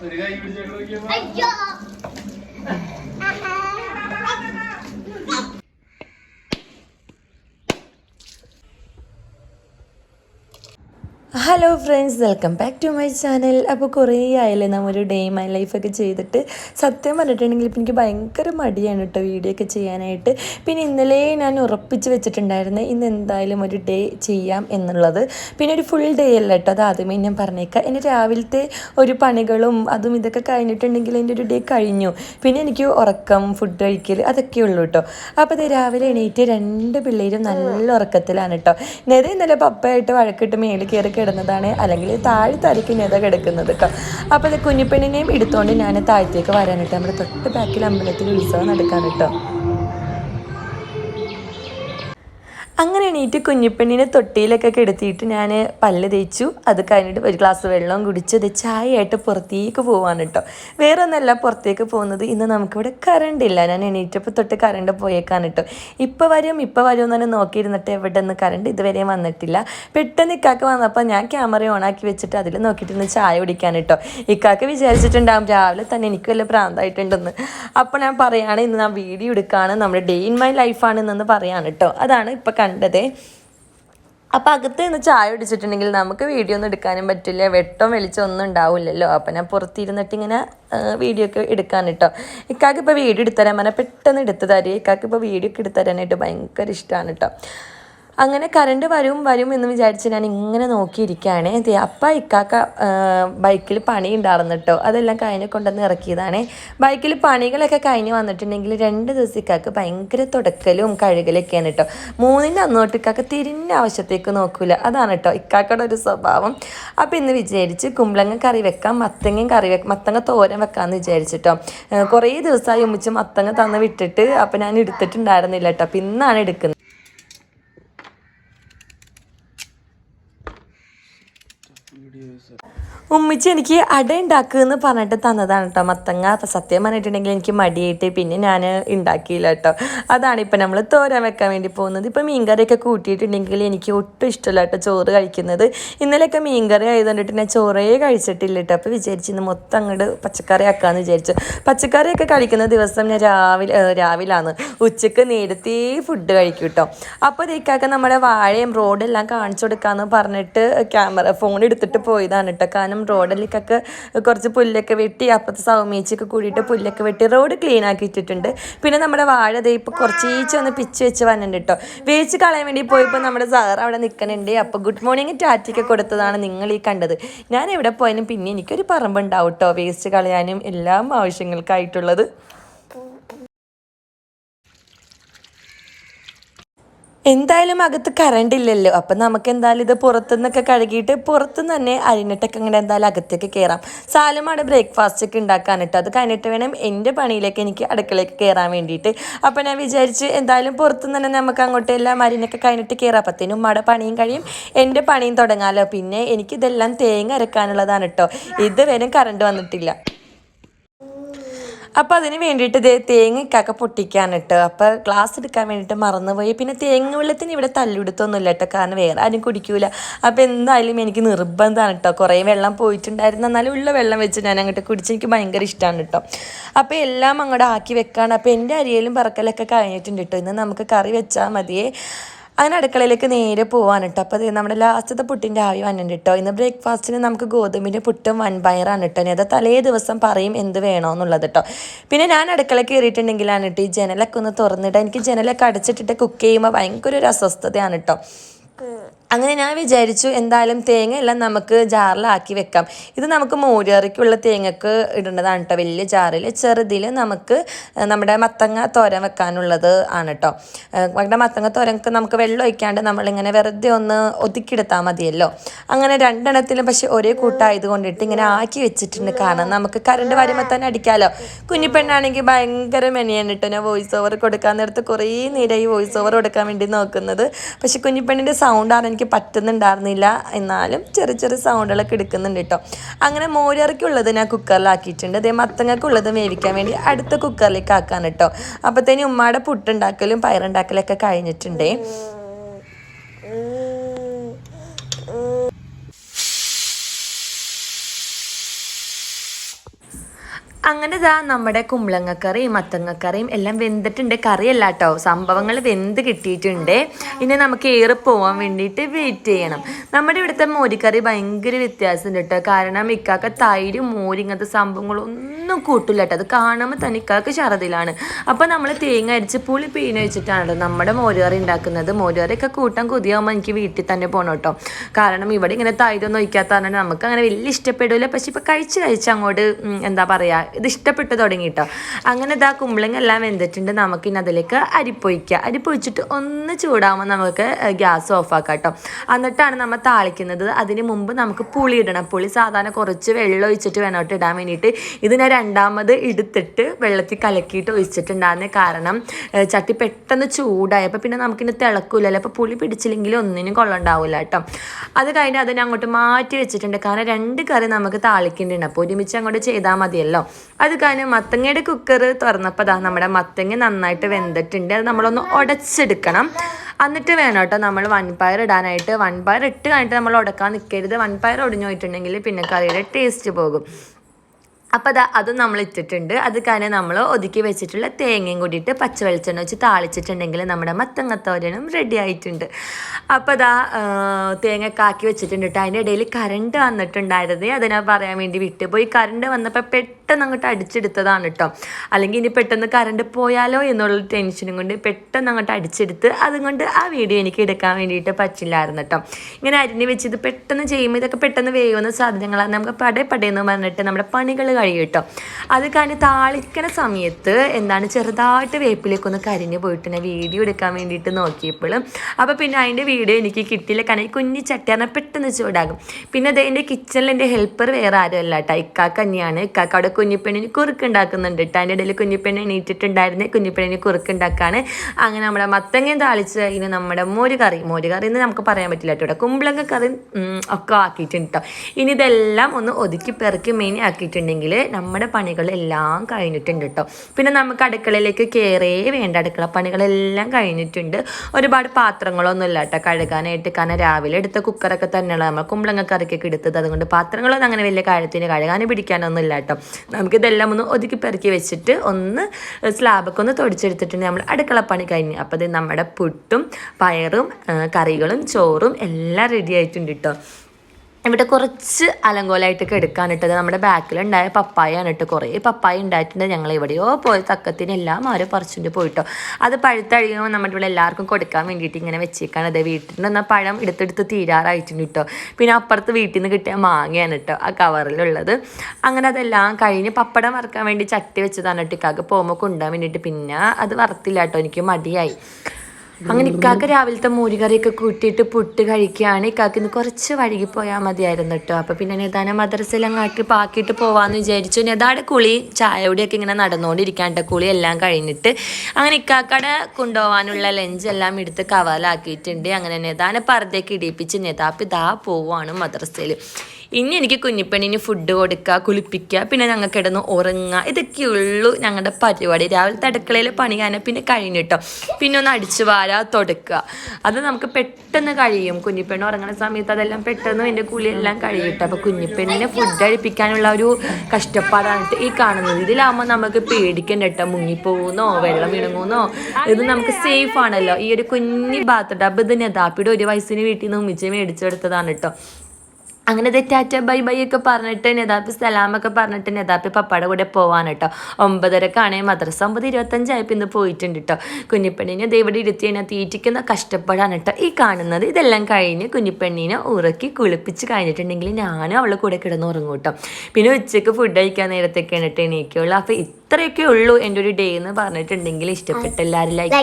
ഒരു കൈ പിടിച്ചോണ്ട് hello friends welcome back to my channel അപ്പോൾ കുറേ ആയല്ലേ ഒരു ഡേ മൈ ലൈഫൊക്കെ ചെയ്തിട്ട്. സത്യം പറഞ്ഞിട്ടുണ്ടെങ്കിൽ ഇപ്പം എനിക്ക് ഭയങ്കര മടിയാണ് കേട്ടോ വീഡിയോ ഒക്കെ ചെയ്യാനായിട്ട്. പിന്നെ ഇന്നലെ ഞാൻ ഉറപ്പിച്ച് വെച്ചിട്ടുണ്ടായിരുന്നു ഇന്ന് എന്തായാലും ഒരു ഡേ ചെയ്യാം എന്നുള്ളത്. പിന്നെ ഒരു ഫുൾ ഡേ അല്ല കേട്ടോ അത് ആദ്യമേ ഞാൻ പറഞ്ഞേക്കാം. എന്റെ രാവിലത്തെ ഒരു പണികളും അതും ഇതൊക്കെ കഴിഞ്ഞിട്ടുണ്ടെങ്കിൽ എന്റെ ഒരു ഡേ കഴിഞ്ഞു. പിന്നെ എനിക്ക് ഉറക്കം ഫുഡ് കഴിക്കൽ അതൊക്കെ ഉള്ളൂ കേട്ടോ അപ്പോൾ അത് രാവിലെ എണീറ്റ് രണ്ട് പിള്ളേരും നല്ല ഉറക്കത്തിലാണ് കേട്ടോ നേരെ ഇന്നലെ പപ്പയായിട്ട് വഴക്കിട്ട് മേളിൽ കയറി കിടന്നതാണ് അല്ലെങ്കിൽ താഴെ തലയ്ക്ക് നെത കിടക്കുന്നത് കേട്ടോ അപ്പോൾ അത് കുഞ്ഞിപ്പെണ്ണിനെയും എടുത്തുകൊണ്ട് ഞാൻ താഴത്തേക്ക് വരാനിട്ട് നമ്മുടെ തൊട്ട് ബാക്കിൽ അമ്പലത്തിൽ ഉത്സവം നടക്കാൻ കേട്ടോ അങ്ങനെ എണീറ്റ് കുഞ്ഞിപ്പെണ്ണിനെ തൊട്ടിയിലൊക്കെ കിടത്തിയിട്ട് ഞാൻ പല്ല് തേച്ചു. അത് കഴിഞ്ഞിട്ട് ഒരു ഗ്ലാസ് വെള്ളം കുടിച്ച് ഇത് ചായയായിട്ട് പുറത്തേക്ക് പോവാണ് കേട്ടോ. വേറെ ഒന്നല്ല പുറത്തേക്ക് പോകുന്നത് ഇന്ന് നമുക്കിവിടെ കറണ്ട് ഇല്ല. ഞാൻ എണീറ്റപ്പോൾ തൊട്ട് കറണ്ട് പോയേക്കാണ് കേട്ടോ. ഇപ്പോൾ വരും ഇപ്പോൾ വരും എന്ന് തന്നെ നോക്കിയിരുന്നിട്ട് എവിടെ നിന്ന് കറണ്ട് ഇതുവരെയും വന്നിട്ടില്ല. പെട്ടെന്ന് ഇക്കാക്ക് വന്നപ്പോൾ ഞാൻ ക്യാമറ ഓണാക്കി വെച്ചിട്ട് അതിൽ നോക്കിയിട്ടിരുന്ന് ചായ കുടിക്കാൻ കേട്ടോ. ഇക്കാക്ക് വിചാരിച്ചിട്ടുണ്ടാകും രാവിലെ തന്നെ എനിക്ക് വല്ല പ്രാന്തമായിട്ടുണ്ടെന്ന് അപ്പോൾ ഞാൻ പറയുകയാണ് ഇന്ന് ഞാൻ വീഡിയോ എടുക്കുകയാണ് നമ്മുടെ ഡേ ഇൻ മൈ ലൈഫാണ് ഇന്നെന്ന് പറയാണ് കേട്ടോ. അതാണ് ഇപ്പോൾ കണ്ടത്. അപ്പം അകത്ത് നിന്ന് ചായ കുടിച്ചിട്ടുണ്ടെങ്കിൽ നമുക്ക് വീഡിയോ ഒന്നും എടുക്കാനും പറ്റില്ല. വെട്ടം വെളിച്ചം ഒന്നും ഉണ്ടാവില്ലല്ലോ. അപ്പം ഞാൻ പുറത്തിരുന്നിട്ട് ഇങ്ങനെ വീഡിയോ ഒക്കെ എടുക്കാൻ കേട്ടോ ഇക്കാക്ക് ഇപ്പോൾ വീഡിയോ എടുത്തരാൻ പറഞ്ഞാൽ പെട്ടെന്ന് എടുത്തു തരും ഇക്കാക്ക് ഇപ്പോൾ വീഡിയോ ഒക്കെ എടുത്തു തരാനായിട്ട് ഭയങ്കര ഇഷ്ടമാണ് കേട്ടോ അങ്ങനെ കറണ്ട് വരും വരും എന്ന് വിചാരിച്ച് ഞാൻ ഇങ്ങനെ നോക്കിയിരിക്കുകയാണ്. അപ്പം ഇക്കാക്ക ബൈക്കിൽ പണി ഉണ്ടായിരുന്നു കേട്ടോ അതെല്ലാം കഴിഞ്ഞ് കൊണ്ടുവന്ന് ഇറക്കിയതാണ്. ബൈക്കിൽ പണികളൊക്കെ കഴിഞ്ഞ് വന്നിട്ടുണ്ടെങ്കിൽ രണ്ട് ദിവസം ഇക്കാക്ക് ഭയങ്കര തുടക്കലും കഴുകലൊക്കെയാണ് കേട്ടോ മൂന്നിന്റെ അന്നോട്ട് ഇക്കാക്ക തിരിഞ്ഞ ആവശ്യത്തേക്ക് നോക്കൂല. അതാണ് കേട്ടോ ഇക്കാക്കയുടെ ഒരു സ്വഭാവം. അപ്പം ഇന്ന് വിചാരിച്ച് കുമ്പളങ്ങ കറി വെക്കാം മത്തങ്ങയും കറി വെക്കാം മത്തങ്ങ തോരൻ വെക്കാമെന്ന് വിചാരിച്ചിട്ടോ കുറേ ദിവസമായി ഉമ്മിച്ച് മത്തങ്ങ തന്ന് വിട്ടിട്ട് അപ്പം ഞാൻ എടുത്തിട്ടുണ്ടായിരുന്നില്ല കേട്ടോ അപ്പം ഇന്നാണ് എടുക്കുന്നത്. ഉമ്മിച്ച് എനിക്ക് അട ഉണ്ടാക്കുമെന്ന് പറഞ്ഞിട്ട് തന്നതാണ് കേട്ടോ മത്തങ്ങ അപ്പം സത്യം പറഞ്ഞിട്ടുണ്ടെങ്കിൽ എനിക്ക് മടിയായിട്ട് പിന്നെ ഞാൻ ഉണ്ടാക്കിയില്ല കേട്ടോ അതാണ് ഇപ്പം നമ്മൾ തോരൻ വെക്കാൻ വേണ്ടി പോകുന്നത്. ഇപ്പം മീൻകറിയൊക്കെ കൂട്ടിയിട്ടുണ്ടെങ്കിൽ എനിക്ക് ഒട്ടും ഇഷ്ടമല്ല കേട്ടോ ചോറ് കഴിക്കുന്നത്. ഇന്നലെയൊക്കെ മീൻകറി ആയതുകൊണ്ടിട്ട് ഞാൻ ചോറേ കഴിച്ചിട്ടില്ല കേട്ടോ അപ്പോൾ വിചാരിച്ചു ഇന്ന് മൊത്തം അങ്ങോട്ട് പച്ചക്കറി ആക്കാമെന്ന് വിചാരിച്ചു. പച്ചക്കറിയൊക്കെ കഴിക്കുന്ന ദിവസം ഞാൻ രാവിലെ രാവിലാണ് ഉച്ചയ്ക്ക് നേരത്തെ ഫുഡ് കഴിക്കും കേട്ടോ അപ്പോൾ ഇതൊക്കെ നമ്മുടെ വാഴയും റോഡെല്ലാം കാണിച്ചു കൊടുക്കാമെന്ന് പറഞ്ഞിട്ട് ക്യാമറ ഫോൺ എടുത്തിട്ട് പോയതാണ് കേട്ടോ കാരണം റോഡിലേക്കൊക്കെ കുറച്ച് പുല്ലൊക്കെ വെട്ടി അപ്പുറത്തെ സൗമീച്ചൊക്കെ കൂടിയിട്ട് പുല്ലൊക്കെ വെട്ടി റോഡ് ക്ലീൻ ആക്കി ഇട്ടിട്ടുണ്ട്. പിന്നെ നമ്മുടെ വാഴ ദേ ഇപ്പോൾ ഈച്ച ഒന്ന് പിച്ച് വെച്ച് വന്നിട്ടുണ്ട് കേട്ടോ വേച്ച് കളയാൻ വേണ്ടി പോയപ്പോൾ നമ്മുടെ സാർ അവിടെ നിൽക്കണുണ്ട് അപ്പോൾ ഗുഡ് മോർണിംഗ് ടാറ്റയ്ക്ക് കൊടുത്തതാണ് നിങ്ങൾ ഈ കണ്ടത്. ഞാൻ എവിടെ പോയാലും പിന്നെ എനിക്കൊരു പറമ്പുണ്ടാവും കേട്ടോ വേസ്റ്റ് കളയാനും എല്ലാം ആവശ്യങ്ങൾക്കായിട്ടുള്ളത്. എന്തായാലും അകത്ത് കറണ്ട് ഇല്ലല്ലോ. അപ്പം നമുക്ക് എന്തായാലും ഇത് പുറത്തുനിന്നൊക്കെ കഴുകിയിട്ട് പുറത്തുനിന്ന് തന്നെ അരിഞ്ഞിട്ടൊക്കെ ഇങ്ങനെ എന്തായാലും അകത്തേക്ക് കയറാം സാലമാണ് ബ്രേക്ക്ഫാസ്റ്റ് ഒക്കെ ഉണ്ടാക്കാനിട്ട് അത് കഴിഞ്ഞിട്ട് വേണം എന്റെ പണിയിലേക്ക് എനിക്ക് അടുക്കളയ്ക്ക് കയറാൻ വേണ്ടിയിട്ട്. അപ്പം ഞാൻ വിചാരിച്ച് എന്തായാലും പുറത്തുനിന്ന് തന്നെ നമുക്ക് അങ്ങോട്ട് എല്ലാം അരിഞ്ഞൊക്കെ കഴിഞ്ഞിട്ട് കയറാം അപ്പത്തേനും ഉമ്മയുടെ പണിയും കഴിയും. എന്റെ പണിയും തുടങ്ങാമല്ലോ പിന്നെ എനിക്കിതെല്ലാം തേങ്ങ അരക്കാനുള്ളതാണ് കേട്ടോ. ഇതുവരെ കറണ്ട് വന്നിട്ടില്ല. അപ്പോൾ അതിന് വേണ്ടിയിട്ട് ഇതേ തേങ്ങയ്ക്കൊക്കെ പൊട്ടിക്കാനിട്ട്. അപ്പോൾ ഗ്ലാസ് എടുക്കാൻ വേണ്ടിയിട്ട് മറന്നുപോയി. പിന്നെ തേങ്ങ വെള്ളത്തിന് ഇവിടെ തല്ലുപിടുത്തൊന്നുമില്ല കേട്ടോ കാരണം വേറെ ആരും കുടിക്കൂല. അപ്പോൾ എന്തായാലും എനിക്ക് നിർബന്ധമാണ് കേട്ടോ കുറേ വെള്ളം പോയിട്ടുണ്ടായിരുന്നു. എന്നാലും ഉള്ള വെള്ളം വെച്ച് ഞാൻ അങ്ങോട്ട് കുടിച്ച് എനിക്ക് ഭയങ്കര ഇഷ്ടമാണ് കേട്ടോ അപ്പോൾ എല്ലാം അങ്ങോട്ട് ആക്കി വെക്കാണ്. അപ്പോൾ എന്റെ അരിയലും പറക്കലൊക്കെ കഴിഞ്ഞിട്ടുണ്ട് കേട്ടോ ഇന്ന് നമുക്ക് കറി വെച്ചാൽ മതിയേ. അങ്ങനെ അടുക്കളയിലേക്ക് നേരെ പോവാണ് കേട്ടോ അപ്പോൾ അത് നമ്മുടെ ലാസ്റ്റത്തെ പുട്ടിന്റെ ആവി വന്നിട്ട് കേട്ടോ ഇന്ന് ബ്രേക്ക്ഫാസ്റ്റിന് നമുക്ക് ഗോതമ്പിന്റെ പുട്ടും വൻപയറാണ് കേട്ടോ അത് തലേ ദിവസം പറയും എന്ത് വേണമെന്നുള്ളത് കേട്ടോ പിന്നെ ഞാൻ അടുക്കള കയറിയിട്ടുണ്ടെങ്കിലാണ് കേട്ടോ ഈ ജനലൊക്കെ ഒന്ന് തുറന്നിട്ട് എനിക്ക് ജനലൊക്കെ അടച്ചിട്ടിട്ട് കുക്ക് ചെയ്യുമ്പോൾ ഭയങ്കര ഒരു അസ്വസ്ഥതയാണ് കേട്ടോ അങ്ങനെ ഞാൻ വിചാരിച്ചു എന്തായാലും തേങ്ങ എല്ലാം നമുക്ക് ജാറിലാക്കി വെക്കാം. ഇത് നമുക്ക് മോരുകറിക്കുള്ള തേങ്ങക്ക് ഇടേണ്ടതാണ് കേട്ടോ വലിയ ജാറിൽ ചെറുതിൽ നമുക്ക് നമ്മുടെ മത്തങ്ങ തോരൻ വെക്കാനുള്ളത് ആണ് കേട്ടോ നമ്മുടെ മത്തങ്ങ തോരനക്ക് നമുക്ക് വെള്ളം ഒഴിക്കാണ്ട് നമ്മളിങ്ങനെ വെറുതെ ഒന്ന് ഒതുക്കിയെടുത്താൽ മതിയല്ലോ. അങ്ങനെ രണ്ടെണ്ണത്തിലും പക്ഷെ ഒരേ കൂട്ടായത് കൊണ്ടിട്ട് ഇങ്ങനെ ആക്കി വെച്ചിട്ടുണ്ട്. കാരണം നമുക്ക് കറണ്ട് വരുമ്പോൾ തന്നെ അടിക്കാമല്ലോ കുഞ്ഞിപ്പെണ്ണാണെങ്കിൽ ഭയങ്കര മെനിയാണ് കേട്ടോ ഞാൻ വോയിസ് ഓവർ കൊടുക്കാൻ നേരത്ത് കുറേ നേരമായി വോയിസ് ഓവർ കൊടുക്കാൻ വേണ്ടി നോക്കുന്നത്. പക്ഷെ കുഞ്ഞിപ്പെണ്ണിന്റെ സൗണ്ടാണ് എനിക്ക് പറ്റുന്നുണ്ടായിരുന്നില്ല എന്നാലും ചെറിയ ചെറിയ സൗണ്ടുകളൊക്കെ എടുക്കുന്നുണ്ട് കേട്ടോ അങ്ങനെ മോരിറക്കുള്ളത് ഞാൻ കുക്കറിലാക്കിയിട്ടുണ്ട് അതേ മത്തങ്ങൾക്കുള്ളത് വേവിക്കാൻ വേണ്ടി അടുത്ത കുക്കറിലേക്ക് ആക്കാൻ കേട്ടോ അപ്പോഴത്തേനും ഉമ്മയുടെ പുട്ടുണ്ടാക്കലും പയറുണ്ടാക്കലൊക്കെ കഴിഞ്ഞിട്ടുണ്ടേ. അങ്ങനെ ഇതാ നമ്മുടെ കുമ്പളങ്ങക്കറിയും മത്തങ്ങക്കറിയും എല്ലാം വെന്തിട്ടുണ്ട്. കറിയല്ല കേട്ടോ സംഭവങ്ങൾ വെന്ത് കിട്ടിയിട്ടുണ്ട്. ഇനി നമുക്ക് ഏറെ പോകാൻ വേണ്ടിയിട്ട് വെയിറ്റ് ചെയ്യണം. നമ്മുടെ ഇവിടുത്തെ മോരിക്കറി ഭയങ്കര വ്യത്യാസമുണ്ട് കേട്ടോ. കാരണം ഇക്കാക്ക തൈര് മോര് ഇങ്ങനത്തെ സംഭവങ്ങളൊന്നും കൂട്ടില്ല കേട്ടോ. അത് കാണുമ്പോൾ തന്നെ ഇക്കാക്ക് ഛർദിലാണ് അപ്പോൾ നമ്മൾ തേങ്ങ അരിച്ച് പുളി പീന വെച്ചിട്ടാണല്ലോ നമ്മുടെ മോരുകറി ഉണ്ടാക്കുന്നത്. മോരുകറിയൊക്കെ കൂട്ടാൻ കൊതിയാകുമ്പോൾ എനിക്ക് വീട്ടിൽ തന്നെ പോകണം കേട്ടോ. കാരണം ഇവിടെ ഇങ്ങനെ തൈരൊന്നും ഒഴിക്കാത്ത കാരണം നമുക്ക് അങ്ങനെ വലിയ ഇഷ്ടപ്പെടില്ല പക്ഷെ ഇപ്പോൾ കഴിച്ച് കഴിച്ച് അങ്ങോട്ട് എന്താ പറയുക ഇത് ഇഷ്ടപ്പെട്ട് തുടങ്ങി കേട്ടോ അങ്ങനെ ഇതാ കുമ്പളങ്ങ എല്ലാം വെന്തിട്ടുണ്ട് നമുക്കിനി അതിലേക്ക് അരിപ്പൊഴിക്കുക അരിപ്പൊഴിച്ചിട്ട് ഒന്ന് ചൂടാകുമ്പോൾ നമുക്ക് ഗ്യാസ് ഓഫാക്കാം കേട്ടോ എന്നിട്ടാണ് നമ്മൾ താളിക്കുന്നത്. അതിന് മുമ്പ് നമുക്ക് പുളി ഇടണം. പുളി സാധാരണ കുറച്ച് വെള്ളം ഒഴിച്ചിട്ട് വേണോട്ട് ഇടാൻ വേണ്ടിയിട്ട് ഇതിനെ രണ്ടാമത് എടുത്തിട്ട് വെള്ളത്തിൽ കലക്കിയിട്ട് ഒഴിച്ചിട്ടുണ്ടാകുന്ന കാരണം ചട്ടി പെട്ടെന്ന് ചൂടായപ്പോൾ പിന്നെ നമുക്കിനി തിളക്കൂലല്ലോ. അപ്പോൾ പുളി പിടിച്ചില്ലെങ്കിൽ ഒന്നിനും കൊള്ളണ്ടാവില്ല കേട്ടോ. അത് കഴിഞ്ഞ് അതിനെ അങ്ങോട്ട് മാറ്റി വെച്ചിട്ടുണ്ട്. കാരണം രണ്ട് കറി നമുക്ക് താളിക്കേണ്ടതുണ്ട് അപ്പോൾ ഒരുമിച്ച് അങ്ങോട്ട് ചെയ്താൽ മതിയല്ലോ. അത് കാരണം മത്തങ്ങയുടെ കുക്കർ തുറന്നപ്പോൾ അതാ നമ്മുടെ മത്തങ്ങ നന്നായിട്ട് വെന്തിട്ടുണ്ട്. അത് നമ്മളൊന്ന് ഉടച്ചെടുക്കണം എന്നിട്ട് വേണം കേട്ടോ നമ്മൾ വൺപയർ ഇടാനായിട്ട്. വൺപയർ ഇട്ട് കഴിഞ്ഞിട്ട് നമ്മൾ ഉടക്കാൻ നിൽക്കരുത് വൺപയർ ഒടിഞ്ഞു പോയിട്ടുണ്ടെങ്കിൽ പിന്നെ കറിയുടെ ടേസ്റ്റ് പോകും. അപ്പോൾ അതാ അതും നമ്മൾ ഇട്ടിട്ടുണ്ട്. അത് കാരണം നമ്മൾ ഒതുക്കി വെച്ചിട്ടുള്ള തേങ്ങയും കൂടിയിട്ട് പച്ച വെളിച്ചെണ്ണ വെച്ച് താളിച്ചിട്ടുണ്ടെങ്കിൽ നമ്മുടെ മത്തങ്ങത്തോരനും റെഡി ആയിട്ടുണ്ട്. അപ്പോൾ അതാ തേങ്ങ കാക്കി വെച്ചിട്ടുണ്ട് കേട്ടോ. അതിന്റെ ഇടയിൽ കറണ്ട് വന്നിട്ടുണ്ടായിരുന്നേ. അതിനാ പറയാൻ വേണ്ടി വിട്ടുപോയി. കറണ്ട് വന്നപ്പോൾ പെട്ടെന്ന് അങ്ങോട്ട് അടിച്ചെടുത്തതാണ് കേട്ടോ അല്ലെങ്കിൽ ഇനി പെട്ടെന്ന് കറണ്ട് പോയാലോ എന്നുള്ള ടെൻഷനും കൊണ്ട് പെട്ടെന്ന് അങ്ങോട്ട് അടിച്ചെടുത്ത് അതുകൊണ്ട് ആ വീഡിയോ എനിക്ക് എടുക്കാൻ വേണ്ടിയിട്ട് പറ്റില്ലായിരുന്നു കേട്ടോ ഇങ്ങനെ അരിഞ്ഞ് വെച്ച് ഇത് പെട്ടെന്ന് ചെയ്യുമ്പോൾ ഇതൊക്കെ പെട്ടെന്ന് വേവുന്ന സാധനങ്ങളാണ് നമുക്ക് പടേ പടേന്ന് പറഞ്ഞിട്ട് നമ്മുടെ പണികൾ കഴിയും കേട്ടോ അത് കഴിഞ്ഞ് താളിക്കണ സമയത്ത് എന്താണ് ചെറുതായിട്ട് വേപ്പിലേക്കൊന്ന് കരിഞ്ഞ് പോയിട്ട് ഞാൻ വീഡിയോ എടുക്കാൻ വേണ്ടിയിട്ട് നോക്കിയപ്പോൾ അപ്പോൾ പിന്നെ അതിന്റെ വീഡിയോ എനിക്ക് കിട്ടിയില്ല. കാരണം ഈ കുഞ്ഞി ചട്ടിയാറിനെ പെട്ടെന്ന് ചൂടാകും. പിന്നെ അത് എന്റെ കിച്ചണിൽ എന്റെ ഹെൽപ്പർ വേറെ ആരും അല്ല കേട്ടോ ഇക്കാക്ക തന്നെയാണ്. ഇക്കാക്ക അവിടെ കുഞ്ഞിപ്പെണ്ണിന് കുറുക്കുണ്ടാക്കുന്നുണ്ട് കേട്ടോ അതിന്റെ ഇടയിൽ കുഞ്ഞിപ്പെണ്ണ് എണീറ്റിട്ടുണ്ടായിരുന്നേ. കുഞ്ഞിപ്പെണ്ണിന് കുറുക്കുണ്ടാക്കാണ്. അങ്ങനെ നമ്മുടെ മത്തങ്ങയും താളിച്ച് ഇനി നമ്മുടെ മോര് കറി മോര് കറി എന്ന് നമുക്ക് പറയാൻ പറ്റില്ല കേട്ടോ. കുമ്പളങ്ങ കറി ഒക്കെ ആക്കിയിട്ടുണ്ട് കേട്ടോ ഇനി ഇതെല്ലാം ഒന്ന് ഒതുക്കി പെറുക്കി മെയിൻ ആക്കിയിട്ടുണ്ടെങ്കിൽ നമ്മുടെ പണികളെല്ലാം കഴിഞ്ഞിട്ടുണ്ട് കേട്ടോ പിന്നെ നമുക്ക് അടുക്കളയിലേക്ക് കയറേ വേണ്ട. അടുക്കള പണികളെല്ലാം കഴിഞ്ഞിട്ടുണ്ട്. ഒരുപാട് പാത്രങ്ങളൊന്നും ഇല്ല കേട്ടോ കഴുകാനായിട്ട് കാരണം രാവിലെ എടുത്ത കുക്കറൊക്കെ തന്നെയുള്ള നമ്മൾ കുമ്പളങ്ങ കറിക്കൊക്കെ എടുത്തത്. അതുകൊണ്ട് പാത്രങ്ങളൊന്നും അങ്ങനെ വലിയ കാര്യത്തിന് കഴുകാനും പിടിക്കാനൊന്നും ഇല്ല കേട്ടോ നമുക്കിതെല്ലാം ഒന്ന് ഒതുക്കി പെറുക്കി വെച്ചിട്ട് ഒന്ന് സ്ലാബൊക്കെ ഒന്ന് തുടച്ചെടുത്തിട്ടുണ്ട്. നമ്മൾ അടുക്കള പണി കഴിഞ്ഞു. അപ്പോൾ അത് നമ്മുടെ പുട്ടും പയറും കറികളും ചോറും എല്ലാം റെഡി ആയിട്ടുണ്ട് കേട്ടോ ഇവിടെ കുറച്ച് അലങ്കോലായിട്ടൊക്കെ എടുക്കാനിട്ടത് നമ്മുടെ ബാക്കിലുണ്ടായ പപ്പായാണ് ഇട്ട് കുറേ പപ്പായ ഉണ്ടായിട്ടുണ്ട് ഞങ്ങൾ എവിടെയോ പോയ തക്കത്തിനെല്ലാം ആരോ പറിച്ചുകൊണ്ട് പോയിട്ടോ. അത് പഴുത്തഴിയുമ്പോൾ നമ്മുടെ ഇവിടെ എല്ലാവർക്കും കൊടുക്കാൻ വേണ്ടിയിട്ട് ഇങ്ങനെ വെച്ചേക്കാണ് അത് വീട്ടിൽ നിന്ന് പഴം എടുത്തെടുത്ത് തീരാറായിട്ടുണ്ട് കേട്ടോ. പിന്നെ അപ്പുറത്ത് വീട്ടിൽ നിന്ന് കിട്ടിയ മാങ്ങയാണ് കേട്ടോ ആ കവറിലുള്ളത്. അങ്ങനെ അതെല്ലാം കഴിഞ്ഞ് പപ്പടം വറക്കാൻ വേണ്ടി ചട്ടി വെച്ചതാണ് കേട്ടോ. ഇക്കാക്ക് പോകുമ്പോൾ കൊണ്ടുപോകാൻ വേണ്ടിയിട്ട്. പിന്നെ അത് വറുത്തില്ല കേട്ടോ. എനിക്ക് മടിയായി. അങ്ങനെ ഇക്കാക്ക് രാവിലത്തെ മോരുകറിയൊക്കെ കൂട്ടിയിട്ട് പുട്ട് കഴിക്കുകയാണ്. ഇക്കാക്ക് ഇന്ന് കുറച്ച് വഴുകി പോയാൽ മതിയായിരുന്നു കേട്ടോ അപ്പോൾ പിന്നെ നിതാന മദ്രസയെല്ലാം കാട്ടി പാക്കിയിട്ട് പോവാന്ന് വിചാരിച്ചു. നിതാടെ കുളി ചായയോടെയൊക്കെ ഇങ്ങനെ നടന്നുകൊണ്ടിരിക്കാണ്ട കുളി എല്ലാം കഴിഞ്ഞിട്ട് അങ്ങനെ ഇക്കാക്കടെ കൊണ്ടുപോകാനുള്ള ലഞ്ച് എല്ലാം എടുത്ത് കവലാക്കിയിട്ടുണ്ട് അങ്ങനെ നിതാന പർദ്ദയൊക്കെ ഇടിയിപ്പിച്ച് നിതാപ്പ് ഇതാ പോവാണ് മദ്രസയിൽ ഇനി എനിക്ക് കുഞ്ഞിപ്പെണ്ണിന് ഫുഡ് കൊടുക്കുക കുളിപ്പിക്കുക പിന്നെ ഞങ്ങൾ കിടന്ന് ഉറങ്ങുക ഇതൊക്കെയുള്ളൂ ഞങ്ങളുടെ പരിപാടി. രാവിലത്തെ അടുക്കളയിൽ പണി കാണാൻ പിന്നെ കേട്ടോ. പിന്നെ ഒന്ന് അടിച്ചു വാരാ തുടക്കുക അത് നമുക്ക് പെട്ടെന്ന് കഴിയും. കുഞ്ഞിപ്പെണ്ണ് ഉറങ്ങുന്ന സമയത്ത് അതെല്ലാം പെട്ടെന്ന് എന്റെ കുളിയെല്ലാം കഴിയട്ടോ അപ്പോൾ കുഞ്ഞിപ്പെണ്ണിനെ ഫുഡ് അടിപ്പിക്കാനുള്ള ഒരു കഷ്ടപ്പാടാണ് ഈ കാണുന്നത്. ഇതിലാകുമ്പോൾ നമുക്ക് പേടിക്കണ്ട കേട്ടോ. മുങ്ങിപ്പോകുന്നോ വെള്ളം ഇണങ്ങുന്നോ ഇത് നമുക്ക് സേഫ് ആണല്ലോ. ഈ ഒരു കുഞ്ഞി ബാത്ത് ടബ് ഇത് നെതാപ്പിയുടെ ഒരു വയസ്സിന് വീട്ടിൽ നിന്ന് ഉമ്മിച്ച് മേടിച്ചെടുത്തതാണ് കേട്ടോ. അങ്ങനെ തെറ്റാറ്റ ബൈ ബൈ ഒക്കെ പറഞ്ഞിട്ട് നെതാപ്പി സലാമൊക്കെ പറഞ്ഞിട്ട് നെതാപ്പി പപ്പയുടെ കൂടെ പോവാൻ കേട്ടോ. ഒമ്പതരക്കാണ് മദ്രസ ഒമ്പത് ഇരുപത്തഞ്ചായപ്പോൾ ഇന്ന് പോയിട്ടുണ്ട് കേട്ടോ. കുഞ്ഞിപ്പെണ്ണിനെ ദേ ഇവിടെ ഇരുത്തി കഴിഞ്ഞാൽ തീറ്റിക്കുന്ന കഷ്ടപ്പാടാണ് കേട്ടോ. ഈ കാണുന്നത് ഇതെല്ലാം കഴിഞ്ഞ് കുഞ്ഞിപ്പെണ്ണിനെ ഉറക്കി കുളിപ്പിച്ച് കഴിഞ്ഞിട്ടുണ്ടെങ്കിൽ ഞാനും അവളെ കൂടെ കിടന്ന് ഉറങ്ങും കേട്ടോ. പിന്നെ ഉച്ചയ്ക്ക് ഫുഡ് കഴിക്കാൻ നേരത്തേക്ക് കേട്ടോ എണീക്കുള്ളൂ. അപ്പോൾ ഇത്രയൊക്കെ ഉള്ളൂ എന്റെ ഒരു ഡേ എന്ന് പറഞ്ഞിട്ടുണ്ടെങ്കിൽ ഇഷ്ടപ്പെട്ട എല്ലാവരും ലൈക്ക്